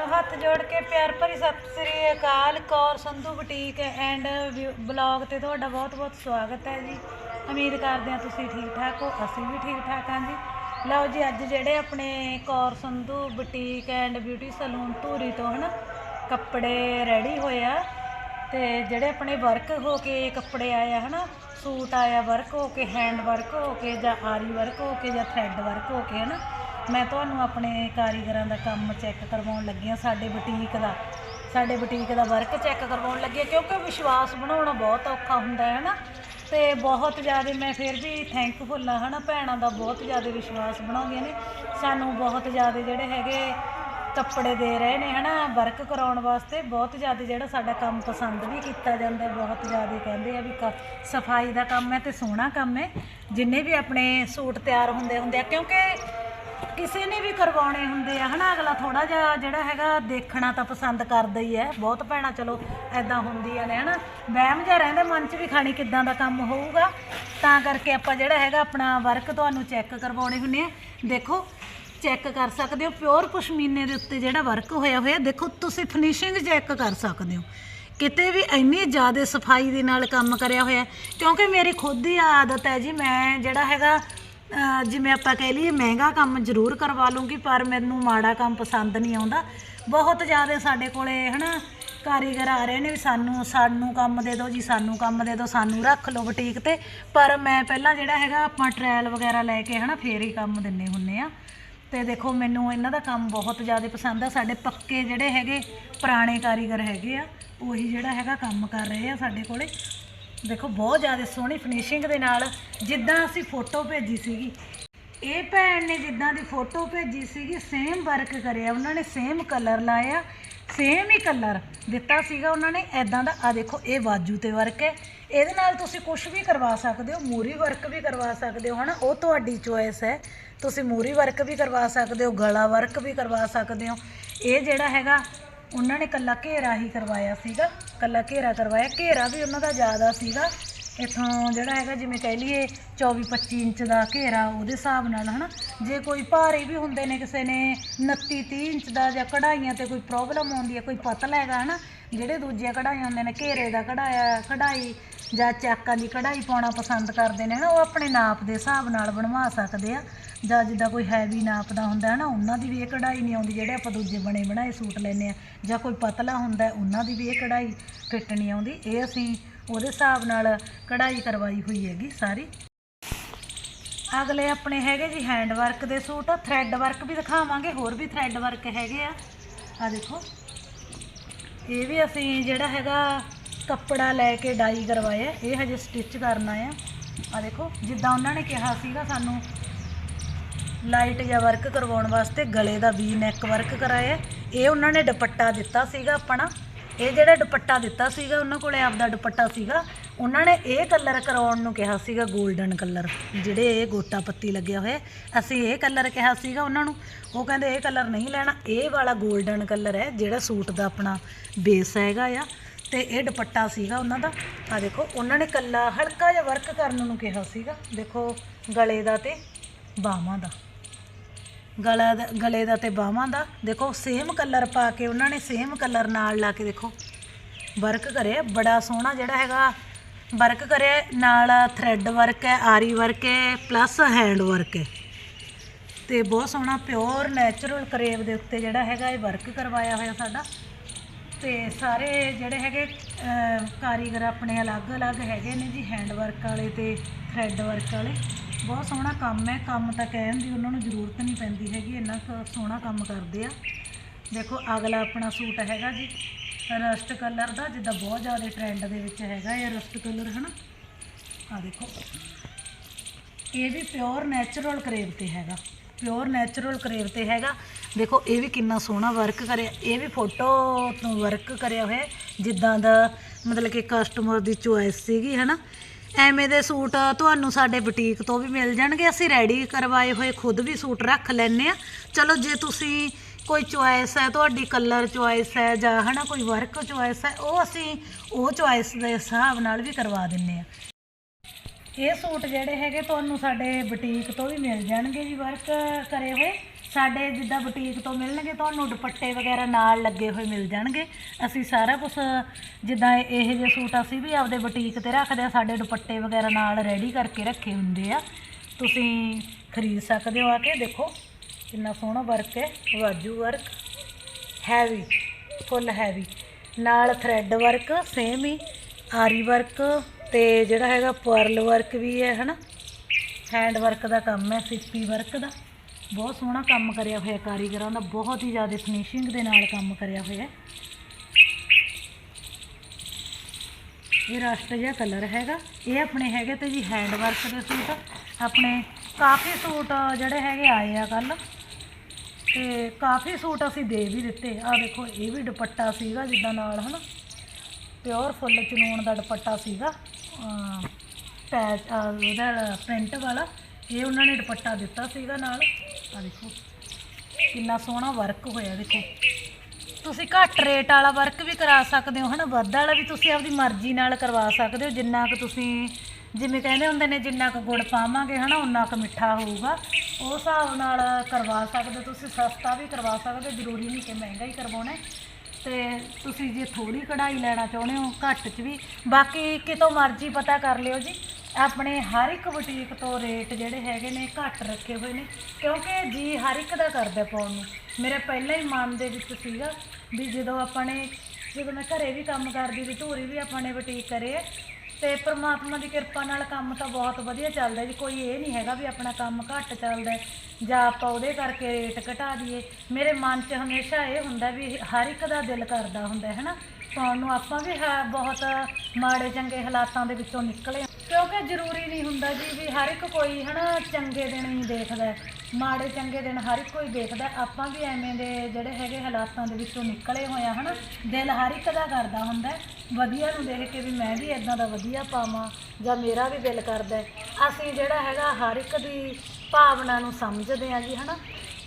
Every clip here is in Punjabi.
ਵੱਲੋਂ ਹੱਥ ਜੋੜ ਕੇ ਪਿਆਰ ਭਰੀ ਸਤਿ ਸ੍ਰੀ ਅਕਾਲ। Kaur, Sandhu boutique and blog ਤੇ ਤੁਹਾਡਾ ਬਹੁਤ-ਬਹੁਤ ਸਵਾਗਤ ਹੈ ਜੀ। ਉਮੀਦ ਕਰਦੇ ਹਾਂ ਤੁਸੀਂ ਠੀਕ ਠਾਕ ਹੋ, ਅਸੀਂ ਵੀ ਠੀਕ ਠਾਕ ਹਾਂ ਜੀ। ਲਓ ਜੀ, ਅੱਜ ਜਿਹੜੇ ਆਪਣੇ Kaur, Sandhu boutique and beauty salon Dhuri ਤੋਂ ਹਨਾ ਕੱਪੜੇ ਰੈਡੀ ਹੋਏ ਆ ਤੇ ਜਿਹੜੇ ਆਪਣੇ ਵਰਕ ਹੋ ਕੇ ਕੱਪੜੇ ਆਏ ਆ ਹਨਾ, ਸੂਟ ਆਇਆ ਵਰਕ ਹੋ ਕੇ ਹੈਂਡ ਵਰਕ ਹੋ ਕੇ ਜਾਂ ਆਰੀ ਵਰਕ ਹੋ ਕੇ ਜਾਂ ਥ੍ਰੈਡ ਵਰਕ ਹੋ ਕੇ ਹਨਾ ਮੈਂ ਤੁਹਾਨੂੰ ਆਪਣੇ ਕਾਰੀਗਰਾਂ ਦਾ ਕੰਮ ਚੈੱਕ ਕਰਵਾਉਣ ਲੱਗੀ ਹਾਂ, ਸਾਡੇ ਬੁਟੀਕ ਦਾ। ਸਾਡੇ ਬੁਟੀਕ ਦਾ ਵਰਕ ਚੈੱਕ ਕਰਵਾਉਣ ਲੱਗੀ ਹਾਂ, ਕਿਉਂਕਿ ਵਿਸ਼ਵਾਸ ਬਣਾਉਣਾ ਬਹੁਤ ਔਖਾ ਹੁੰਦਾ ਹੈ ਨਾ। ਤੇ ਬਹੁਤ ਜ਼ਿਆਦਾ ਮੈਂ ਫਿਰ ਵੀ ਥੈਂਕਫੁਲ ਆ ਹਨਾ, ਭੈਣਾਂ ਦਾ ਬਹੁਤ ਜ਼ਿਆਦਾ ਵਿਸ਼ਵਾਸ ਬਣਾਉਂਦੀਆਂ ਨੇ। ਸਾਨੂੰ ਬਹੁਤ ਜ਼ਿਆਦਾ ਜਿਹੜੇ ਹੈਗੇ ਕੱਪੜੇ ਦੇ ਰਹੇ ਨੇ, ਹਨਾ ਵਰਕ ਕਰਾਉਣ ਵਾਸਤੇ ਬਹੁਤ ਜ਼ਿਆਦਾ ਜਿਹੜਾ ਸਾਡਾ ਕੰਮ ਪਸੰਦ ਵੀ ਕੀਤਾ ਜਾਂਦਾ ਬਹੁਤ ਜ਼ਿਆਦਾ ਕਹਿੰਦੇ ਆ ਵੀ ਕ- ਸਫ਼ਾਈ ਦਾ ਕੰਮ ਹੈ ਤੇ ਸੋਹਣਾ ਕੰਮ ਹੈ। ਜਿੰਨੇ ਵੀ ਆਪਣੇ ਸੂਟ ਤਿਆਰ ਹੁੰਦੇ ਹੁੰਦੇ ਆ, ਕਿਉਂਕਿ ਕਿਸੇ ਨੇ ਵੀ ਕਰਵਾਉਣੇ ਹੁੰਦੇ ਆ, ਹਨਾ? ਅਗਲਾ ਥੋੜਾ ਜਿਹਾ ਜਿਹੜਾ ਹੈਗਾ ਦੇਖਣਾ ਤਾਂ ਪਸੰਦ ਕਰਦਾ ਹੀ ਹੈ। ਬਹੁਤ ਭੈਣਾਂ, ਚਲੋ ਐਦਾਂ ਹੁੰਦੀਆਂ ਨੇ, ਹਨਾ? ਵਹਿਮ ਜਿਹਾ ਰਹਿੰਦਾ ਮਨ 'ਚ ਵੀ ਖਾਣੀ ਕਿੱਦਾਂ ਦਾ ਕੰਮ ਹੋਊਗਾ? ਤਾਂ ਕਰਕੇ ਆਪਾਂ ਜਿਹੜਾ ਹੈਗਾ ਆਪਣਾ ਵਰਕ ਤੁਹਾਨੂੰ ਚੈੱਕ ਕਰਵਾਉਣੇ ਹੁੰਦੇ ਆ। ਦੇਖੋ ਚੈੱਕ ਕਰ ਸਕਦੇ ਹੋ ਪਿਓਰ ਪਸ਼ਮੀਨੇ ਦੇ ਉੱਤੇ ਜਿਹੜਾ ਵਰਕ ਹੋਇਆ ਹੋਇਆ, ਦੇਖੋ, ਤੁਸੀਂ ਫਿਨਿਸ਼ਿੰਗ ਚੈੱਕ ਕਰ ਸਕਦੇ ਹੋ। ਕਿਤੇ ਵੀ ਇੰਨੀ ਜ਼ਿਆਦਾ ਸਫ਼ਾਈ ਦੇ ਨਾਲ ਕੰਮ ਕਰਿਆ ਹੋਇਆ, ਕਿਉਂਕਿ ਮੇਰੀ ਖੁਦ ਦੀ ਆਦਤ ਹੈ ਜੀ, ਮੈਂ ਜਿਹੜਾ ਹੈਗਾ ਅਹ ਜਿਵੇਂ ਆਪਾਂ ਕਹਿ ਲਈਏ, ਮਹਿੰਗਾ ਕੰਮ ਜ਼ਰੂਰ ਕਰਵਾ ਲੂੰਗੀ ਪਰ ਮੈਨੂੰ ਮਾੜਾ ਕੰਮ ਪਸੰਦ ਨਹੀਂ ਆਉਂਦਾ। ਬਹੁਤ ਜ਼ਿਆਦਾ ਸਾਡੇ ਕੋਲੇ ਹਨਾ, ਕਾਰੀਗਰ ਆ ਰਹੇ ਨੇ ਵੀ ਸਾਨੂੰ ਸਾਨੂੰ ਕੰਮ ਦੇ ਦਿਓ ਜੀ, ਸਾਨੂੰ ਕੰਮ ਦੇ ਦਿਓ, ਸਾਨੂੰ ਰੱਖ ਲਓ ਬੁਟੀਕ ਤੇ। ਪਰ ਮੈਂ ਪਹਿਲਾਂ ਜਿਹੜਾ ਹੈਗਾ, ਆਪਾਂ ਟ੍ਰਾਇਲ ਵਗੈਰਾ ਲੈ ਕੇ ਹਨਾ, ਫੇਰ ਹੀ ਕੰਮ ਦਿੰਨੇ ਹੁੰਨੇ ਆ। ਤੇ ਦੇਖੋ, ਮੈਨੂੰ ਇਹਨਾਂ ਦਾ ਕੰਮ ਬਹੁਤ ਜ਼ਿਆਦਾ ਪਸੰਦ ਆ। ਸਾਡੇ ਪੱਕੇ ਜਿਹੜੇ ਹੈਗੇ, ਪੁਰਾਣੇ ਕਾਰੀਗਰ ਹੈਗੇ ਆ, ਉਹੀ ਜਿਹੜਾ ਹੈਗਾ ਕੰਮ ਕਰ ਰਹੇ ਆ ਸਾਡੇ ਕੋਲੇ। ਦੇਖੋ, ਬਹੁਤ ਜ਼ਿਆਦਾ ਸੋਹਣੀ ਫਿਨਿਸ਼ਿੰਗ ਦੇ ਨਾਲ ਜਿੱਦਾਂ ਅਸੀਂ ਫੋਟੋ ਭੇਜੀ ਸੀਗੀ। ਇਹ ਭੈਣ ਨੇ ਜਿੱਦਾਂ ਦੀ ਫੋਟੋ ਭੇਜੀ ਸੀਗੀ ਸੇਮ ਵਰਕ ਕਰਿਆ, ਉਹਨਾਂ ਨੇ ਸੇਮ ਕਲਰ ਲਾਇਆ ਸੇਮ ਹੀ ਕਲਰ ਦਿੱਤਾ ਸੀਗਾ ਉਹਨਾਂ ਨੇ। ਐਦਾਂ ਦਾ ਆ ਦੇਖੋ, ਇਹ ਬਾਜੂ ਤੇ ਵਰਕ ਹੈ। ਇਹਦੇ ਨਾਲ ਤੁਸੀਂ ਕੁਝ ਵੀ ਕਰਵਾ ਸਕਦੇ ਹੋ, ਮੂਰੀ ਵਰਕ ਵੀ ਕਰਵਾ ਸਕਦੇ ਹੋ, ਹਨਾ? ਉਹ ਤੁਹਾਡੀ ਚੋਇਸ ਹੈ। ਤੁਸੀਂ ਮੂਰੀ ਵਰਕ ਵੀ ਕਰਵਾ ਸਕਦੇ ਹੋ, ਗਲਾ ਵਰਕ ਵੀ ਕਰਵਾ ਸਕਦੇ ਹੋ। ਇਹ ਜਿਹੜਾ ਹੈਗਾ ਉਹਨਾਂ ਨੇ ਕੱਲਾ ਘੇਰਾ ਹੀ ਕਰਵਾਇਆ ਸੀਗਾ, ਕੱਲਾ ਘੇਰਾ ਕਰਵਾਇਆ, ਘੇਰਾ ਵੀ ਉਹਨਾਂ ਦਾ ਜ਼ਿਆਦਾ ਸੀਗਾ। ਇਥੋਂ ਜਿਹੜਾ ਹੈਗਾ, ਜਿਵੇਂ ਕਹਿ ਲਈਏ 24 25 ਇੰਚ ਦਾ ਘੇਰਾ, ਉਹਦੇ ਹਿਸਾਬ ਨਾਲ, ਹਨਾ? ਜੇ ਕੋਈ ਭਾਰੇ ਵੀ ਹੁੰਦੇ ਨੇ ਕਿਸੇ ਨੇ 29 30 ਇੰਚ ਦਾ ਜਾਂ ਕਢਾਈਆਂ ਤੇ ਕੋਈ ਪ੍ਰੋਬਲਮ ਆਉਂਦੀ ਹੈ ਕੋਈ ਪਤਲਾ ਹੈਗਾ, ਹਨਾ? ਜਿਹੜੇ ਦੂਜੀਆਂ ਕਢਾਈਆਂ ਹੁੰਦੇ ਨੇ, ਘੇਰੇ ਦਾ ਕਢਾਇਆ, ਕਢਾਈ ਜਾਂ ਚਾਕਾਂ ਦੀ ਕਢਾਈ ਪਾਉਣਾ ਪਸੰਦ ਕਰਦੇ ਨੇ ਨਾ ਉਹ ਆਪਣੇ ਨਾਪ ਦੇ ਹਿਸਾਬ ਨਾਲ ਬਣਵਾ ਸਕਦੇ ਆ। ਜਾਂ ਜਿੱਦਾਂ ਕੋਈ ਹੈਵੀ ਨਾਪ ਦਾ ਹੁੰਦਾ ਹੈ ਨਾ ਉਹਨਾਂ ਦੀ ਵੀ ਇਹ ਕਢਾਈ ਨਹੀਂ ਆਉਂਦੀ, ਜਿਹੜੇ ਆਪਾਂ ਦੂਜੇ ਬਣੇ ਬਣਾਏ ਸੂਟ ਲੈਨੇ ਆ। ਜਾਂ ਕੋਈ ਪਤਲਾ ਹੁੰਦਾ, ਉਹਨਾਂ ਦੀ ਵੀ ਇਹ ਕਢਾਈ ਫਿੱਟ ਨਹੀਂ ਆਉਂਦੀ। ਇਹ ਅਸੀਂ ਉਹਦੇ ਹਿਸਾਬ ਨਾਲ ਕਢਾਈ ਕਰਵਾਈ ਹੋਈ ਹੈਗੀ ਸਾਰੀ। ਅਗਲੇ ਆਪਣੇ ਹੈਗੇ ਜੀ ਹੈਂਡ ਵਰਕ ਦੇ ਸੂਟ ਥ੍ਰੈਡ ਵਰਕ ਵੀ ਦਿਖਾਵਾਂਗੇ, ਹੋਰ ਵੀ ਥ੍ਰੈਡ ਵਰਕ ਹੈਗੇ ਆ। ਆ ਦੇਖੋ, ਇਹ ਵੀ ਅਸੀਂ ਜਿਹੜਾ ਹੈਗਾ ਕੱਪੜਾ ਲੈ ਕੇ ਡਾਈ ਕਰਵਾਇਆ, ਇਹ ਹਜੇ ਸਟਿਚ ਕਰਨਾ ਆ। ਆ ਦੇਖੋ, ਜਿੱਦਾਂ ਉਹਨਾਂ ਨੇ ਕਿਹਾ ਸੀਗਾ ਸਾਨੂੰ ਲਾਈਟ ਜਿਹਾ ਵਰਕ ਕਰਵਾਉਣ ਵਾਸਤੇ ਗਲੇ ਦਾ ਵੀ ਨੈਕ ਵਰਕ ਕਰਾਇਆ। ਇਹ ਉਹਨਾਂ ਨੇ ਦੁਪੱਟਾ ਦਿੱਤਾ ਸੀਗਾ ਆਪਣਾ। ਇਹ ਜਿਹੜਾ ਦੁਪੱਟਾ ਦਿੱਤਾ ਸੀਗਾ, ਉਹਨਾਂ ਕੋਲੇ ਆਪਦਾ ਦੁਪੱਟਾ ਸੀਗਾ, ਉਹਨਾਂ ਨੇ ਇਹ ਕਲਰ ਕਰਵਾਉਣ ਨੂੰ ਕਿਹਾ ਸੀਗਾ 골ਡਨ ਕਲਰ, ਜਿਹੜੇ ਇਹ ਗੋਟਾ ਪੱਤੀ ਲੱਗਿਆ ਹੋਇਆ, ਅਸੀਂ ਇਹ ਕਲਰ ਕਿਹਾ ਸੀਗਾ ਉਹਨਾਂ ਨੂੰ, ਉਹ ਕਹਿੰਦੇ ਇਹ ਕਲਰ ਨਹੀਂ ਲੈਣਾ, ਇਹ ਵਾਲਾ 골ਡਨ ਕਲਰ ਹੈ, ਜਿਹੜਾ ਸੂਟ ਦਾ ਆਪਣਾ ਬੇਸ ਹੈਗਾ ਆ, ਤੇ ਇਹ ਦੁਪੱਟਾ ਸੀਗਾ ਉਹਨਾਂ ਦਾ। ਆ ਦੇਖੋ, ਉਹਨਾਂ ਨੇ ਕੱਲਾ ਹਲਕਾ ਜਿਹਾ ਵਰਕ ਕਰਨ ਨੂੰ ਕਿਹਾ ਸੀਗਾ, ਦੇਖੋ ਗਲੇ ਦਾ ਤੇ ਬਾਹਾਂ ਦਾ। ਗਲਾ ਦਾ ਗਲੇ ਦਾ ਤੇ ਬਾਹਾਂ ਦਾ। ਦੇਖੋ ਸੇਮ ਕਲਰ ਪਾ ਕੇ ਉਹਨਾਂ ਨੇ ਸੇਮ ਕਲਰ ਨਾਲ ਲਾ ਕੇ ਦੇਖੋ। ਵਰਕ ਕਰਿਆ ਬੜਾ ਸੋਹਣਾ ਜਿਹੜਾ ਹੈਗਾ। ਵਰਕ ਕਰਿਆ ਨਾਲ ਥਰੈਡ ਵਰਕ ਹੈ ਆਰੀ ਵਰਕ ਹੈ ਪਲੱਸ ਹੈਂਡ ਵਰਕ ਹੈ। ਤੇ ਬਹੁਤ ਸੋਹਣਾ ਪਿਓਰ ਨੈਚੁਰਲ ਕਰੇਵ ਦੇ ਉੱਤੇ ਜਿਹੜਾ ਹੈਗਾ ਇਹ ਵਰਕ ਕਰਵਾਇਆ ਹੋਇਆ ਸਾਡਾ। ਤੇ ਸਾਰੇ ਜਿਹੜੇ ਹੈਗੇ ਅਹ, ਕਾਰੀਗਰ ਆਪਣੇ ਅਲੱਗ-ਅਲੱਗ ਹੈਗੇ ਨੇ ਜੀ ਹੈਂਡ ਵਰਕ ਵਾਲੇ ਤੇ ਥਰੈਡ ਵਰਕ ਵਾਲੇ। ਬਹੁਤ ਸੋਹਣਾ ਕੰਮ ਹੈ, ਕੰਮ ਤਾਂ ਕਹਿਣ ਦੀ ਉਹਨਾਂ ਨੂੰ ਜ਼ਰੂਰਤ ਨਹੀਂ ਪੈਂਦੀ ਹੈਗੀ, ਇੰਨਾ ਕੁ ਸੋਹਣਾ ਕੰਮ ਕਰਦੇ ਆ। ਦੇਖੋ, ਅਗਲਾ ਆਪਣਾ ਸੂਟ ਹੈਗਾ ਜੀ, ਰਸਟ ਕਲਰ ਦਾ, ਜਿੱਦਾਂ ਬਹੁਤ ਜ਼ਿਆਦਾ ਟ੍ਰੈਂਡ ਦੇ ਵਿੱਚ ਹੈਗਾ ਇਹ ਰਸਟ ਕਲਰ, ਹਨਾ? ਆ ਦੇਖੋ। ਇਹ ਵੀ ਪਿਓਰ ਨੈਚੁਰਲ ਕਰੇਵ ਤੇ ਹੈਗਾ ਪਿਓਰ ਨੈਚੁਰਲ ਕਰੇਵ ਤੇ ਹੈਗਾ। ਦੇਖੋ, ਇਹ ਵੀ ਕਿੰਨਾ ਸੋਹਣਾ ਵਰਕ ਕਰਿਆ, ਇਹ ਵੀ ਫੋਟੋ ਤੋਂ ਵਰਕ ਕਰਿਆ ਹੋਇਆ, ਜਿੱਦਾਂ ਦਾ ਮਤਲਬ ਕਿ ਕਸਟਮਰ ਦੀ ਚੋਇਸ ਸੀਗੀ, ਹਨਾ? ਐਵੇਂ ਦੇ ਸੂਟ ਤੁਹਾਨੂੰ ਸਾਡੇ ਬੁਟੀਕ ਤੋਂ ਵੀ ਮਿਲ ਜਾਣਗੇ। ਅਸੀਂ ਰੈਡੀ ਕਰਵਾਏ ਹੋਏ ਖੁਦ ਵੀ ਸੂਟ ਰੱਖ ਲੈਨੇ ਆ ਚਲੋ ਜੇ ਤੁਸੀਂ ਕੋਈ ਚੁਆਇਸ ਹੈ, ਤੁਹਾਡੀ ਕਲਰ ਚੁਆਇਸ ਹੈ ਜਾਂ ਹਨਾ ਕੋਈ ਵਰਕ ਚੁਆਇਸ ਹੈ, ਉਹ ਅਸੀਂ ਉਹ ਚੁਆਇਸ ਦੇ ਹਿਸਾਬ ਨਾਲ ਵੀ ਕਰਵਾ ਦਿੰਨੇ ਆ ਇਹ ਸੂਟ ਜਿਹੜੇ ਹੈਗੇ ਤੁਹਾਨੂੰ ਸਾਡੇ ਬੁਟੀਕ ਤੋਂ ਵੀ ਮਿਲ ਜਾਣਗੇ ਜੀ ਵਰਕ ਕਰੇ ਹੋਏ। ਸਾਡੇ ਜਿੱਦਾਂ ਬੁਟੀਕ ਤੋਂ ਮਿਲਣਗੇ, ਤੁਹਾਨੂੰ ਦੁਪੱਟੇ ਵਗੈਰਾ ਨਾਲ ਲੱਗੇ ਹੋਏ ਮਿਲ ਜਾਣਗੇ। ਅਸੀਂ ਸਾਰਾ ਕੁਝ ਜਿੱਦਾਂ ਇਹ ਜਿਹੇ ਸੂਟ ਅਸੀਂ ਵੀ ਆਪਦੇ ਬੁਟੀਕ ਤੇ ਰੱਖਦੇ ਆ, ਸਾਡੇ ਦੁਪੱਟੇ ਵਗੈਰਾ ਨਾਲ ਰੈਡੀ ਕਰਕੇ ਰੱਖੇ ਹੁੰਦੇ ਆ। ਤੁਸੀਂ ਖਰੀਦ ਸਕਦੇ ਹੋ ਆ ਕੇ, ਦੇਖੋ ਕਿੰਨਾ ਸੋਹਣਾ ਵਰਕ ਹੈ, ਵਾਜੂ ਵਰਕ ਹੈਵੀ ਫੁੱਲ ਹੈਵੀ ਨਾਲ ਥਰੈਡ ਵਰਕ ਸੇਮ ਹੀ, ਆਰੀ ਵਰਕ ਤੇ ਜਿਹੜਾ ਹੈਗਾ ਪਰਲ ਵਰਕ ਵੀ ਹੈ, ਹਨਾ? ਹੈਂਡ ਵਰਕ ਦਾ ਕੰਮ ਹੈ, ਸਿੱਪੀ ਵਰਕ ਦਾ। ਬਹੁਤ ਸੋਹਣਾ ਕੰਮ ਕਰਿਆ ਹੋਇਆ ਕਾਰੀਗਰਾਂ ਦਾ, ਬਹੁਤ ਹੀ ਜ਼ਿਆਦਾ ਫਿਨਿਸ਼ਿੰਗ ਦੇ ਨਾਲ ਕੰਮ ਕਰਿਆ ਹੋਇਆ। ਇਹ ਰਸਟ ਜਿਹਾ ਕਲਰ ਹੈਗਾ, ਇਹ ਆਪਣੇ ਹੈਗੇ ਤੇ ਜੀ ਹੈਂਡ ਵਰਕ ਦੇ ਸੂਟ ਆਪਣੇ ਕਾਫੀ ਸੂਟ ਜਿਹੜੇ ਹੈਗੇ ਆਏ ਆ ਕੱਲ ਤੇ ਕਾਫੀ ਸੂਟ ਅਸੀਂ ਦੇ ਵੀ ਦਿੱਤੇ ਆ ਦੇਖੋ ਇਹ ਵੀ ਦੁਪੱਟਾ ਸੀਗਾ ਜਿੱਦਾਂ ਨਾਲ, ਹਨਾ? ਪਿਓਰ ਫੁੱਲ ਚਨੂਨ ਦਾ ਦੁਪੱਟਾ ਸੀਗਾ ਪੈਚ ਉਹਦਾ ਪ੍ਰਿੰਟ ਵਾਲਾ, ਇਹ ਉਹਨਾਂ ਨੇ ਦੁਪੱਟਾ ਦਿੱਤਾ ਸੀਗਾ ਨਾਲ। ਆ ਦੇਖੋ। ਕਿੰਨਾ ਸੋਹਣਾ ਵਰਕ ਹੋਇਆ ਦੇਖੋ। ਤੁਸੀਂ ਘੱਟ ਰੇਟ ਵਾਲਾ ਵਰਕ ਵੀ ਕਰਾ ਸਕਦੇ ਹੋ, ਹਨਾ? ਵੱਧ ਵਾਲਾ ਵੀ ਤੁਸੀਂ ਆਪਦੀ ਮਰਜ਼ੀ ਨਾਲ ਕਰਵਾ ਸਕਦੇ ਹੋ, ਜਿੰਨਾ ਕੁ ਤੁਸੀਂ ਜਿਵੇਂ ਕਹਿੰਦੇ ਹੁੰਦੇ ਨੇ, ਜਿੰਨਾ ਕੁ ਗੁੜ ਪਾਵਾਂਗੇ, ਹਨਾ ਉਨਾ ਕੁ ਮਿੱਠਾ ਹੋਊਗਾ। ਉਹ ਹਿਸਾਬ ਨਾਲ ਕਰਵਾ ਸਕਦੇ ਹੋ ਤੁਸੀਂ, ਸਸਤਾ ਵੀ ਕਰਵਾ ਸਕਦੇ ਹੋ, ਜ਼ਰੂਰੀ ਨਹੀਂ ਕਿ ਮਹਿੰਗਾ ਹੀ ਕਰਵਾਉਣਾ ਹੈ। ਤੇ ਤੁਸੀਂ ਜੇ ਥੋੜੀ ਕਢਾਈ ਲੈਣਾ ਚਾਹੁੰਦੇ ਹੋ, ਘੱਟ 'ਚ ਵੀ। ਬਾਕੀ ਕਿਤੋਂ ਮਰਜ਼ੀ ਪਤਾ ਕਰ ਲਿਓ ਜੀ। ਆਪਣੇ ਹਰ ਇੱਕ ਬੁਟੀਕ ਤੋਂ ਰੇਟ ਜਿਹੜੇ ਹੈਗੇ ਨੇ ਘੱਟ ਰੱਖੇ ਹੋਏ ਨੇ, ਕਿਉਂਕਿ ਜੀ ਹਰ ਇੱਕ ਦਾ ਕਰਦਾ ਪਾਉਣ ਨੂੰ। ਮੇਰੇ ਪਹਿਲਾਂ ਹੀ ਮਨ ਦੇ ਵਿੱਚ ਸੀਗਾ ਵੀ ਜਦੋਂ ਆਪਾਂ ਨੇ ਜਦੋਂ ਮੈਂ ਘਰੇ ਵੀ ਕੰਮ ਕਰਦੀ ਸੀ, ਧੂਰੀ ਵੀ ਆਪਾਂ ਨੇ ਬੁਟੀਕ ਕਰੇ ਹੈ ਤੇ ਪ੍ਰਮਾਤਮਾ ਦੀ ਕਿਰਪਾ ਨਾਲ ਕੰਮ ਤਾਂ ਬਹੁਤ ਵਧੀਆ ਚੱਲਦਾ ਜੀ। ਕੋਈ ਇਹ ਨਹੀਂ ਹੈਗਾ ਵੀ ਆਪਣਾ ਕੰਮ ਘੱਟ ਚੱਲਦਾ ਜਾਂ ਆਪਾਂ ਉਹਦੇ ਕਰਕੇ ਰੇਟ ਘਟਾ ਦਈਏ। ਮੇਰੇ ਮਨ 'ਚ ਹਮੇਸ਼ਾ ਇਹ ਹੁੰਦਾ ਵੀ ਹਰ ਇੱਕ ਦਾ ਦਿਲ ਕਰਦਾ ਹੁੰਦਾ, ਹੈ ਨਾ? ਪਾਉਣ ਨੂੰ ਆਪਾਂ ਵੀ ਹੈ, ਬਹੁਤ ਮਾੜੇ ਚੰਗੇ ਹਾਲਾਤਾਂ ਦੇ ਵਿੱਚੋਂ ਨਿਕਲੇ ਕਿਉਂਕਿ ਜ਼ਰੂਰੀ ਨਹੀਂ ਹੁੰਦਾ ਜੀ ਵੀ ਹਰ ਇੱਕ ਕੋਈ ਹਨਾ ਚੰਗੇ ਦਿਨ ਹੀ ਦੇਖਦਾ ਹੈ। ਮਾੜੇ ਚੰਗੇ ਦਿਨ ਹਰ ਇੱਕ ਕੋਈ ਦੇਖਦਾ ਹੈ। ਆਪਾਂ ਵੀ ਐਵੇਂ ਦੇ ਜਿਹੜੇ ਹੈਗੇ ਹਾਲਾਤਾਂ ਦੇ ਵਿੱਚੋਂ ਨਿਕਲੇ ਹੋਏ ਆ ਹਨਾ, ਦਿਲ ਹਰ ਇੱਕ ਦਾ ਕਰਦਾ ਹੁੰਦਾ ਹੈ। ਵਧੀਆ ਨੂੰ ਦੇਖ ਕੇ ਵੀ ਮੈਂ ਵੀ ਇਦਾਂ ਦਾ ਵਧੀਆ ਪਾਵਾਂ ਜਾਂ ਮੇਰਾ ਵੀ ਦਿਲ ਕਰਦਾ ਹੈ। ਅਸੀਂ ਜਿਹੜਾ ਹੈਗਾ ਹਰ ਇੱਕ ਦੀ ਭਾਵਨਾ ਨੂੰ ਸਮਝਦੇ ਆ ਜੀ ਹਨਾ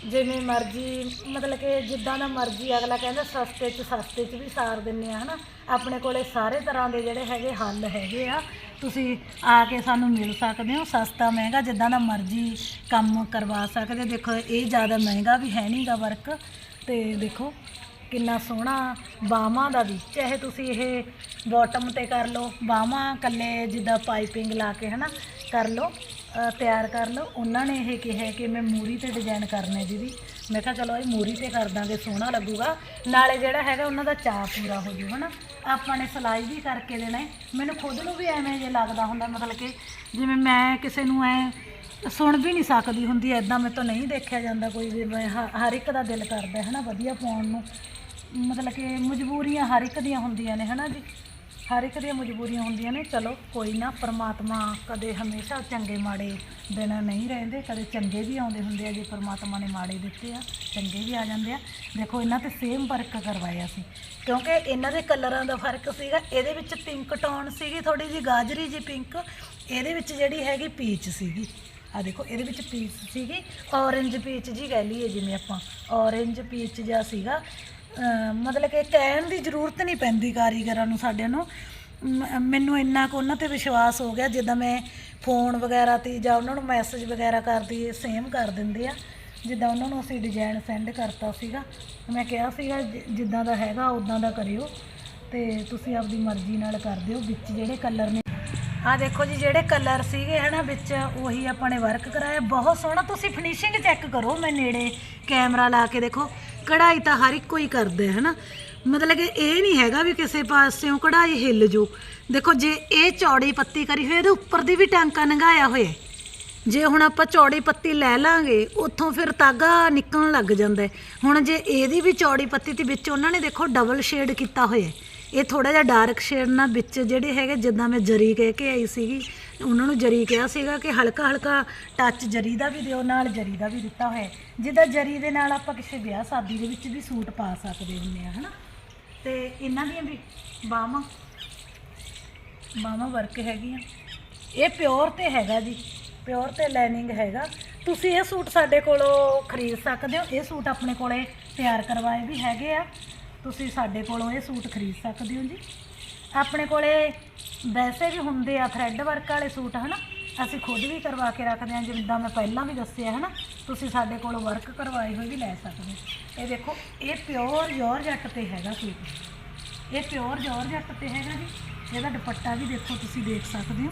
ਜਿਵੇਂ ਮਰਜ਼ੀ, ਮਤਲਬ ਕਿ ਜਿੱਦਾਂ ਦਾ ਮਰਜ਼ੀ ਅਗਲਾ ਕਹਿੰਦਾ ਸਸਤੇ 'ਚ ਸਸਤੇ 'ਚ ਵੀ ਸਾਰ ਦਿੰਨੇ ਆ ਹਨਾ ਆਪਣੇ ਕੋਲੇ ਸਾਰੇ ਤਰ੍ਹਾਂ ਦੇ ਜਿਹੜੇ ਹੈਗੇ ਹੱਲ ਹੈਗੇ ਆ ਤੁਸੀਂ ਆ ਕੇ ਸਾਨੂੰ ਮਿਲ ਸਕਦੇ ਹੋ, ਸਸਤਾ, ਮਹਿੰਗਾ, ਜਿੱਦਾਂ ਦਾ ਮਰਜ਼ੀ ਕੰਮ ਕਰਵਾ ਸਕਦੇ। ਦੇਖੋ, ਇਹ ਜ਼ਿਆਦਾ ਮਹਿੰਗਾ ਵੀ ਹੈ ਨਹੀਂਗਾ ਵਰਕ ਤੇ ਦੇਖੋ ਕਿੰਨਾ ਸੋਹਣਾ ਬਾਹਾਂ ਦਾ ਵੀ। ਚਾਹੇ ਤੁਸੀਂ ਇਹ ਬਾਟਮ ਤੇ ਕਰ ਲਓ ਬਾਹਾਂ ਕੱਲੇ ਜਿੱਦਾਂ ਪਾਈਪਿੰਗ ਲਾ ਕੇ, ਹਨਾ, ਕਰ ਲਓ ਤਿਆਰ ਕਰ ਲਓ। ਉਹਨਾਂ ਨੇ ਇਹ ਕਿਹਾ ਕਿ ਮੈਂ ਮੂਰੀ ਤੇ ਡਿਜ਼ਾਈਨ ਕਰਨੇ ਦੀਦੀ। ਮੈਂ ਕਿਹਾ, ਚਲੋ, ਇਹ ਮੂਰੀ ਤੇ ਕਰ ਦਾਂਗੇ, ਸੋਹਣਾ ਲੱਗੂਗਾ। ਨਾਲੇ ਜਿਹੜਾ ਹੈਗਾ, ਉਹਨਾਂ ਦਾ ਚਾਅ ਪੂਰਾ ਹੋ ਜੂ, ਹਨਾ। ਆਪਾਂ ਨੇ ਸਿਲਾਈ ਵੀ ਕਰਕੇ ਦੇਣਾ ਮੈਨੂੰ ਖੁਦ ਨੂੰ ਵੀ ਐਵੇਂ ਜੇ ਲੱਗਦਾ ਹੁੰਦਾ, ਮਤਲਬ ਕਿ ਜਿਵੇਂ ਮੈਂ ਕਿਸੇ ਨੂੰ ਐ ਸੁਣ ਵੀ ਨਹੀਂ ਸਕਦੀ ਹੁੰਦੀ ਐਦਾਂ ਮੇਰੇ ਤੋਂ ਨਹੀਂ ਦੇਖਿਆ ਜਾਂਦਾ ਕੋਈ ਵੀ, ਮੈਂ ਹ- ਹਰ ਇੱਕ ਦਾ ਦਿਲ ਕਰਦਾ ਹੈ ਨਾ ਵਧੀਆ ਪਾਉਣ ਨੂੰ। ਮਤਲਬ ਕਿ ਮਜਬੂਰੀਆਂ ਹਰ ਇੱਕ ਦੀਆਂ ਹੁੰਦੀਆਂ ਨੇ ਹਨਾ ਜੀ? ਹਰ ਇੱਕ ਦੀਆਂ ਮਜਬੂਰੀਆਂ ਹੁੰਦੀਆਂ ਨੇ, ਚਲੋ ਕੋਈ ਨਾ ਪਰਮਾਤਮਾ ਕਦੇ ਹਮੇਸ਼ਾ ਚੰਗੇ ਮਾੜੇ ਦਿਨ ਨਹੀਂ ਰਹਿੰਦੇ, ਕਦੇ ਚੰਗੇ ਵੀ ਆਉਂਦੇ ਹੁੰਦੇ ਆ, ਜੇ ਪਰਮਾਤਮਾ ਨੇ ਮਾੜੇ ਦਿੱਤੇ ਆ, ਚੰਗੇ ਵੀ ਆ ਜਾਂਦੇ ਆ। ਦੇਖੋ, ਇਹਨਾਂ ਤੇ ਸੇਮ ਵਰਕ ਕਰਵਾਇਆ ਸੀ, ਕਿਉਂਕਿ ਇਹਨਾਂ ਦੇ ਕਲਰਾਂ ਦਾ ਫ਼ਰਕ ਸੀਗਾ, ਇਹਦੇ ਵਿੱਚ ਪਿੰਕ ਟੋਨ ਸੀਗੀ ਥੋੜੀ ਜੀ ਗਾਜਰੀ ਜੀ ਪਿੰਕ ਇਹਦੇ ਵਿੱਚ ਜਿਹੜੀ ਹੈਗੀ ਪੀਚ ਸੀਗੀ। ਆ ਦੇਖੋ, ਇਹਦੇ ਵਿੱਚ ਪੀਚ ਸੀਗੀ ਔਰੇਂਜ ਪੀਚ ਜੀ ਕਹਿ ਲਈਏ, ਜਿਵੇਂ ਆਪਾਂ ਔਰੇਂਜ ਪੀਚ ਜਿਹਾ ਸੀਗਾ। ਮਤਲਬ ਕਿ ਕਹਿਣ ਦੀ ਜ਼ਰੂਰਤ ਨਹੀਂ ਪੈਂਦੀ ਕਾਰੀਗਰਾਂ ਨੂੰ, ਸਾਡੇ ਨੂੰ। ਮ- ਮੈਨੂੰ ਇੰਨਾ ਕੁ ਉਹਨਾਂ ਤੇ ਵਿਸ਼ਵਾਸ ਹੋ ਗਿਆ, ਜਿੱਦਾਂ ਮੈਂ ਫੋਨ ਵਗੈਰਾ ਤੇ ਜਾਂ ਉਹਨਾਂ ਨੂੰ ਮੈਸੇਜ ਵਗੈਰਾ ਕਰਦੀ ਸੇਮ ਕਰ ਦਿੰਦੇ ਆ। ਜਿੱਦਾਂ ਉਹਨਾਂ ਨੂੰ ਅਸੀਂ ਡਿਜ਼ਾਈਨ ਸੈਂਡ ਕਰਤਾ ਸੀਗਾ, ਮੈਂ ਕਿਹਾ ਸੀਗਾ, ਜਿ- ਜਿੱਦਾਂ ਦਾ ਹੈਗਾ ਉਦਾਂ ਦਾ ਕਰਿਓ। ਤੇ ਤੁਸੀਂ ਆਪਦੀ ਮਰਜ਼ੀ ਨਾਲ ਕਰ ਦਿਓ, ਵਿੱਚ ਜਿਹੜੇ ਕਲਰ ਨੇ। ਆ ਦੇਖੋ ਜੀ, ਜਿਹੜੇ ਕਲਰ ਸੀਗੇ, ਹਨਾ, ਵਿੱਚ ਉਹੀ ਆਪਾਂ ਨੇ ਵਰਕ ਕਰਾਇਆ। ਬਹੁਤ ਸੋਹਣਾ, ਤੁਸੀਂ ਫਿਨਿਸ਼ਿੰਗ ਚੈੱਕ ਕਰੋ, ਮੈਂ ਨੇੜੇ ਕੈਮਰਾ ਲਾ ਕੇ ਦੇਖੋ। ਕਢਾਈ ਤਾਂ ਹਰ ਇੱਕ ਕੋਈ ਕਰਦਾ ਹੈ ਹਨਾ? ਮਤਲਬ ਕਿ ਇਹ ਨਹੀਂ ਹੈਗਾ ਵੀ ਕਿਸੇ ਪਾਸਿਓਂ ਕਢਾਈ ਹਿੱਲ ਜੂ। ਦੇਖੋ, ਜੇ ਇਹ ਚੌੜੀ ਪੱਤੀ ਕਰੀ ਹੋਈ ਇਹਦੇ ਉੱਪਰ ਦੀ ਵੀ ਟਾਂਕਾ ਨੰਗਾਇਆ ਹੋਇਆ ਜੇ ਹੁਣ ਆਪਾਂ ਚੌੜੀ ਪੱਤੀ ਲੈ ਲਾਂਗੇ, ਉੱਥੋਂ ਫਿਰ ਤਾਗਾ ਨਿਕਲਣ ਲੱਗ ਜਾਂਦਾ ਹੁਣ ਜੇ ਇਹਦੀ ਵੀ ਚੌੜੀ ਪੱਤੀ ਤੇ ਵਿੱਚ ਉਹਨਾਂ ਨੇ, ਦੇਖੋ ਡਬਲ ਸ਼ੇਡ ਕੀਤਾ ਹੋਇਆ ਇਹ ਥੋੜਾ ਜਿਹਾ ਡਾਰਕ ਸ਼ੇਡ ਨਾਲ ਵਿੱਚ ਜਿਹੜੇ ਹੈਗੇ, ਜਿੱਦਾਂ ਮੈਂ ਜਰੀ ਕਹਿ ਕੇ ਆਈ ਸੀਗੀ ਉਹਨਾਂ ਨੂੰ ਜਰੀ ਕਿਹਾ ਸੀਗਾ ਕਿ ਹਲਕਾ ਹਲਕਾ ਟੱਚ ਜਰੀ ਦਾ ਵੀ ਦਿਓ, ਨਾਲ ਜਰੀ ਦਾ ਵੀ ਦਿੱਤਾ ਹੋਇਆ। ਜਿੱਦਾਂ ਜਰੀ ਦੇ ਨਾਲ ਆਪਾਂ ਕਿਸੇ ਵਿਆਹ ਸ਼ਾਦੀ ਦੇ ਵਿੱਚ ਵੀ ਸੂਟ ਪਾ ਸਕਦੇ ਹੁੰਦੇ ਆ, ਹਨਾ? ਤੇ ਇਹਨਾਂ ਦੀਆਂ ਵੀ ਬਾਹਾਂ ਬਾਹਾਂ ਵਰਕ ਹੈਗੀਆਂ। ਇਹ ਪਿਓਰ ਤੇ ਹੈਗਾ ਜੀ ਪਿਓਰ ਤੇ ਲਾਈਨਿੰਗ ਹੈਗਾ। ਤੁਸੀਂ ਇਹ ਸੂਟ ਸਾਡੇ ਕੋਲੋਂ ਖਰੀਦ ਸਕਦੇ ਹੋ। ਇਹ ਸੂਟ ਆਪਣੇ ਕੋਲੇ ਤਿਆਰ ਕਰਵਾਏ ਵੀ ਹੈਗੇ ਆ। ਤੁਸੀਂ ਸਾਡੇ ਕੋਲੋਂ ਇਹ ਸੂਟ ਖਰੀਦ ਸਕਦੇ ਹੋ ਜੀ। ਆਪਣੇ ਕੋਲੇ ਵੈਸੇ ਵੀ ਹੁੰਦੇ ਆ ਥਰੈਡ ਵਰਕ ਵਾਲੇ ਸੂਟ, ਹਨਾ? ਅਸੀਂ ਖੁਦ ਵੀ ਕਰਵਾ ਕੇ ਰੱਖਦੇ ਹਾਂ, ਜਿੱਦਾਂ ਮੈਂ ਪਹਿਲਾਂ ਵੀ ਦੱਸਿਆ ਹੈ ਨਾ ਤੁਸੀਂ ਸਾਡੇ ਕੋਲੋਂ ਵਰਕ ਕਰਵਾਏ ਹੋਏ ਵੀ ਲੈ ਸਕਦੇ ਹੋ। ਇਹ ਦੇਖੋ, ਇਹ ਪਿਓਰ ਜੋਰਜੱਟ ਤੇ ਹੈਗਾ ਸੂਟ। ਇਹ ਪਿਓਰ ਜੋਰਜੱਟ ਤੇ ਹੈਗਾ ਜੀ। ਇਹਦਾ ਦੁਪੱਟਾ ਵੀ ਦੇਖੋ, ਤੁਸੀਂ ਦੇਖ ਸਕਦੇ ਹੋ।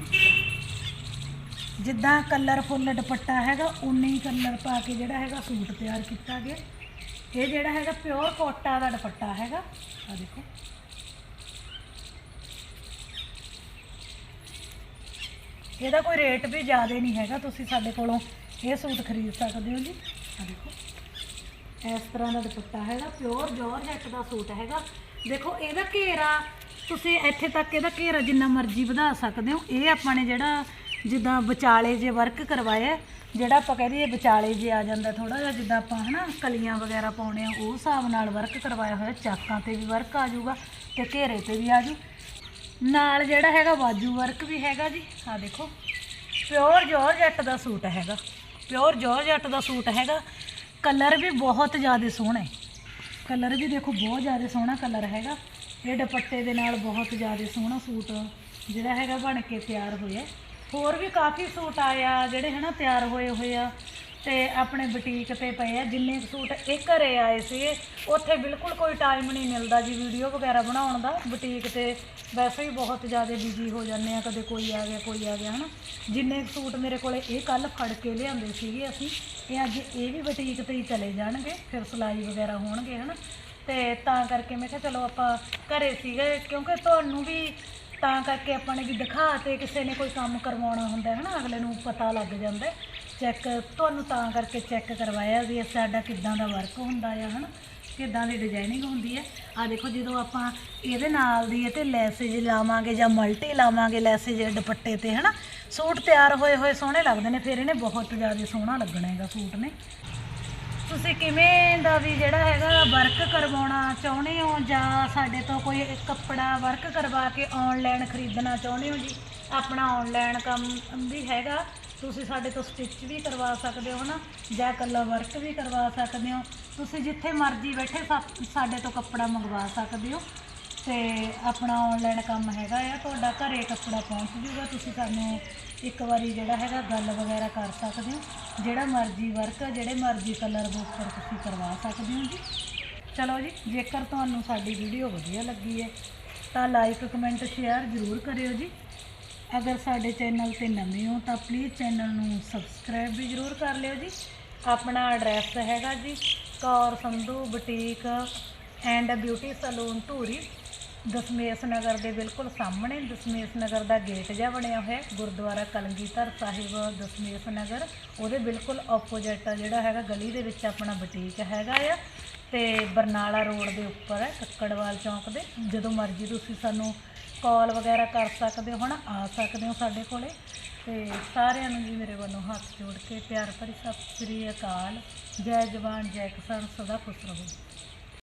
ਜਿੱਦਾਂ ਕਲਰਫੁੱਲ ਦੁਪੱਟਾ ਹੈਗਾ ਉਨੇ ਹੀ ਕਲਰ ਪਾ ਕੇ ਜਿਹੜਾ ਹੈਗਾ ਸੂਟ ਤਿਆਰ ਕੀਤਾ ਗਿਆ। ਇਹ ਜਿਹੜਾ ਹੈਗਾ ਪਿਓਰ ਕੋਟਾ ਦਾ ਦੁਪੱਟਾ ਹੈਗਾ ਆ ਦੇਖੋ। ਇਹਦਾ ਕੋਈ ਰੇਟ ਵੀ ਜ਼ਿਆਦਾ ਨਹੀਂ ਹੈਗਾ, ਤੁਸੀਂ ਸਾਡੇ ਕੋਲੋਂ ਇਹ ਸੂਟ ਖਰੀਦ ਸਕਦੇ ਹੋ ਜੀ। ਆ ਦੇਖੋ, ਇਸ ਤਰ੍ਹਾਂ ਦਾ ਦੁਪੱਟਾ ਹੈਗਾ ਪਿਓਰ ਜੋਰਜੱਟ ਦਾ ਸੂਟ ਹੈਗਾ। ਦੇਖੋ, ਇਹਦਾ ਘੇਰਾ ਤੁਸੀਂ ਇੱਥੇ ਤੱਕ ਇਹਦਾ ਘੇਰਾ ਜਿੰਨਾ ਮਰਜ਼ੀ ਵਧਾ ਸਕਦੇ ਹੋ। ਇਹ ਆਪਾਂ ਨੇ ਜਿਹੜਾ ਜਿੱਦਾਂ ਵਿਚਾਲੇ ਜੇ ਵਰਕ ਕਰਵਾਇਆ ਜਿਹੜਾ ਆਪਾਂ ਕਹਿ ਦਈਏ ਵਿਚਾਲੇ ਜੇ ਆ ਜਾਂਦਾ ਥੋੜਾ ਜਿਹਾ, ਜਿੱਦਾਂ ਆਪਾਂ ਹਨਾ ਕਲੀਆਂ ਵਗੈਰਾ ਪਾਉਣੇ ਆ, ਉਹ ਹਿਸਾਬ ਨਾਲ ਵਰਕ ਕਰਵਾਇਆ ਹੋਇਆ, ਚਾਕਾਂ ਤੇ ਵੀ ਵਰਕ ਆ ਜਾਊਗਾ ਤੇ ਘੇਰੇ ਤੇ ਵੀ ਆ ਜੂ ਨਾਲ ਜਿਹੜਾ ਹੈਗਾ ਬਾਜੂ ਵਰਕ ਵੀ ਹੈਗਾ ਜੀ। ਆ ਦੇਖੋ। ਪਿਓਰ ਜੋਰਜੱਟ ਦਾ ਸੂਟ ਹੈਗਾ। ਪਿਓਰ ਜੋਰਜੱਟ ਦਾ ਸੂਟ ਹੈਗਾ। ਕਲਰ ਵੀ ਬਹੁਤ ਜ਼ਿਆਦਾ ਸੋਹਣਾ। ਹੈ ਕਲਰ ਵੀ ਦੇਖੋ, ਬਹੁਤ ਜ਼ਿਆਦਾ ਸੋਹਣਾ ਕਲਰ ਹੈਗਾ। ਇਹ ਦੁਪੱਟੇ ਦੇ ਨਾਲ ਬਹੁਤ ਜ਼ਿਆਦਾ ਸੋਹਣਾ ਸੂਟ ਜਿਹੜਾ ਹੈਗਾ ਬਣ ਕੇ ਤਿਆਰ ਹੋਇਆ। ਹੋਰ ਵੀ ਕਾਫੀ ਸੂਟ ਆਏ ਆ ਜਿਹੜੇ ਹਨਾ ਤਿਆਰ ਹੋਏ ਹੋਏ ਆ। ਤੇ ਆਪਣੇ ਬੁਟੀਕ ਤੇ ਪਏ ਆ, ਜਿੰਨੇ ਕੁ ਸੂਟ ਇਹ ਘਰੇ ਆਏ ਸੀਗੇ ਉੱਥੇ ਬਿਲਕੁਲ ਕੋਈ ਟਾਈਮ ਨਹੀਂ ਮਿਲਦਾ ਜੀ ਵੀਡੀਓ ਵਗੈਰਾ ਬਣਾਉਣ ਦਾ। ਬੁਟੀਕ ਤੇ ਵੈਸੇ ਹੀ ਬਹੁਤ ਜ਼ਿਆਦਾ ਬਿਜ਼ੀ ਹੋ ਜਾਂਦੇ ਆ, ਕਦੇ ਕੋਈ ਆ ਗਿਆ, ਕੋਈ ਆ ਗਿਆ, ਹਨਾ। ਜਿੰਨੇ ਕੁ ਸੂਟ ਮੇਰੇ ਕੋਲੇ ਇਹ ਕੱਲ ਫੜ ਕੇ ਲਿਆਂਦੇ ਸੀਗੇ ਅਸੀਂ, ਇਹ ਅੱਜ ਇਹ ਵੀ ਬੁਟੀਕ ਤੇ ਹੀ ਚਲੇ ਜਾਣਗੇ, ਫਿਰ ਸਿਲਾਈ ਵਗੈਰਾ ਹੋਣਗੇ, ਹਨਾ। ਤੇ ਤਾਂ ਕਰਕੇ ਮੈਂ ਕਿਹਾ, ਚਲੋ ਆਪਾਂ ਘਰੇ ਸੀਗੇ, ਕਿਉਂਕਿ ਤੁਹਾਨੂੰ ਵੀ ਤਾਂ ਕਰਕੇ ਆਪਾਂ ਨੇ ਵੀ ਦਿਖਾ ਤੇ ਕਿਸੇ ਨੇ ਕੋਈ ਕੰਮ ਕਰਵਾਉਣਾ ਹੁੰਦਾ ਹੈ ਨਾ ਅਗਲੇ ਨੂੰ ਪਤਾ ਲੱਗ ਜਾਂਦਾ। ਚੈੱਕ ਤੁਹਾਨੂੰ ਤਾਂ ਕਰਕੇ ਚੈੱਕ ਕਰਵਾਇਆ ਵੀ ਸਾਡਾ ਕਿੱਦਾਂ ਦਾ ਵਰਕ ਹੁੰਦਾ ਆ, ਹਨਾ? ਕਿੱਦਾਂ ਦੀ ਡਿਜ਼ਾਈਨਿੰਗ ਹੁੰਦੀ ਹੈ ਆ ਦੇਖੋ, ਜਦੋਂ ਆਪਾਂ ਇਹਦੇ ਨਾਲ ਦੀ ਇਹ ਤੇ ਲੈਸੇਜ ਲਾਵਾਂਗੇ ਜਾਂ ਮਲਟੀ ਲਾਵਾਂਗੇ ਲੈਸੇਜ ਦੁਪੱਟੇ ਤੇ, ਹਨਾ? ਸੂਟ ਤਿਆਰ ਹੋਏ ਹੋਏ ਸੋਹਣੇ ਲੱਗਦੇ ਨੇ, ਫਿਰ ਇਹਨੇ ਬਹੁਤ ਜ਼ਿਆਦਾ ਸੋਹਣਾ ਲੱਗਣਾ ਹੈਗਾ ਸੂਟ ਨੇ। ਤੁਸੀਂ ਕਿਵੇਂ ਦਾ ਵੀ ਜਿਹੜਾ ਹੈਗਾ ਵਰਕ ਕਰਵਾਉਣਾ ਚਾਹੁੰਦੇ ਹੋ ਜਾਂ ਸਾਡੇ ਤੋਂ ਕੋਈ ਕੱਪੜਾ ਵਰਕ ਕਰਵਾ ਕੇ ਆਨਲਾਈਨ ਖਰੀਦਣਾ ਚਾਹੁੰਦੇ ਹੋ ਜੀ? ਆਪਣਾ ਆਨਲਾਈਨ ਕੰਮ ਵੀ ਹੈਗਾ। ਤੁਸੀਂ ਸਾਡੇ ਤੋਂ ਸਟਿਚ ਵੀ ਕਰਵਾ ਸਕਦੇ ਹੋ ਨਾ, ਜਾਂ ਇਕੱਲਾ ਵਰਕ ਵੀ ਕਰਵਾ ਸਕਦੇ ਹੋ। ਤੁਸੀਂ ਜਿੱਥੇ ਮਰਜ਼ੀ ਬੈਠੇ, ਸਾ- ਸਾਡੇ ਤੋਂ ਕੱਪੜਾ ਮੰਗਵਾ ਸਕਦੇ ਹੋ। ਤੇ ਆਪਣਾ ਆਨਲਾਈਨ ਕੰਮ ਹੈਗਾ ਆ, ਤੁਹਾਡਾ ਘਰੇ ਕੱਪੜਾ ਪਹੁੰਚ ਜੂਗਾ। ਤੁਸੀਂ ਸਾਨੂੰ ਇੱਕ ਵਾਰੀ ਜਿਹੜਾ ਹੈਗਾ ਗੱਲ ਵਗੈਰਾ ਕਰ ਸਕਦੇ ਹੋ। ਜਿਹੜਾ ਮਰਜ਼ੀ ਵਰਕ ਜਿਹੜੇ ਮਰਜ਼ੀ ਕਲਰ ਦੇ ਤੁਸੀਂ ਕਰਵਾ ਸਕਦੇ ਹੋ ਜੀ। ਚਲੋ ਜੀ, ਜੇਕਰ ਤੁਹਾਨੂੰ ਸਾਡੀ ਵੀਡੀਓ ਵਧੀਆ ਲੱਗੀ ਹੈ, ਤਾਂ ਲਾਈਕ ਕਮੈਂਟ ਸ਼ੇਅਰ ਜ਼ਰੂਰ ਕਰਿਓ ਜੀ। ਅਗਰ ਸਾਡੇ ਚੈਨਲ ਤੇ ਨਵੇਂ ਹੋ ਤਾਂ ਪਲੀਜ਼ ਚੈਨਲ ਨੂੰ ਸਬਸਕ੍ਰਾਈਬ ਵੀ ਜ਼ਰੂਰ ਕਰ ਲਿਓ ਜੀ। ਆਪਣਾ ਐਡਰੈਸ ਹੈਗਾ ਜੀ, Kaur Sandhu boutique and beauty salon Dhuri, Dashmesh Nagar ਦੇ ਬਿਲਕੁਲ ਸਾਹਮਣੇ, ਦਸਮੇਸ਼ ਨਗਰ ਦਾ ਗੇਟ ਜਿਹਾ ਬਣਿਆ ਹੋਇਆ, ਗੁਰਦੁਆਰਾ ਕਲਗੀਧਰ ਸਾਹਿਬ, ਦਸਮੇਸ਼ ਨਗਰ, ਉਹਦੇ ਬਿਲਕੁਲ ਆਪੋਜ਼ਿਟ ਜਿਹੜਾ ਹੈਗਾ, ਗਲੀ ਦੇ ਵਿੱਚ ਆਪਣਾ ਬੁਟੀਕ ਹੈਗਾ ਆ। ਤੇ ਬਰਨਾਲਾ ਰੋਡ ਦੇ ਉੱਪਰ ਹੈ, ਕੱਕੜਵਾਲ ਚੌਂਕ ਦੇ, ਜਦੋਂ ਮਰਜ਼ੀ ਤੁਸੀਂ ਸਾਨੂੰ ਕਾਲ ਵਗੈਰਾ ਕਰ ਸਕਦੇ ਹੋ, ਹਨਾ? ਆ ਸਕਦੇ ਹੋ ਸਾਡੇ ਕੋਲੇ। ਤੇ ਸਾਰਿਆਂ ਨੂੰ ਜੀ ਮੇਰੇ ਵੱਲੋਂ ਹੱਥ ਜੋੜ ਕੇ ਪਿਆਰ ਭਰੀ ਸਤਿ ਸ੍ਰੀ ਅਕਾਲ। ਜੈ ਜਵਾਨ, ਜੈ ਕਿਸਾਨ, ਸਦਾ ਖੁਸ਼ ਰਹੋ।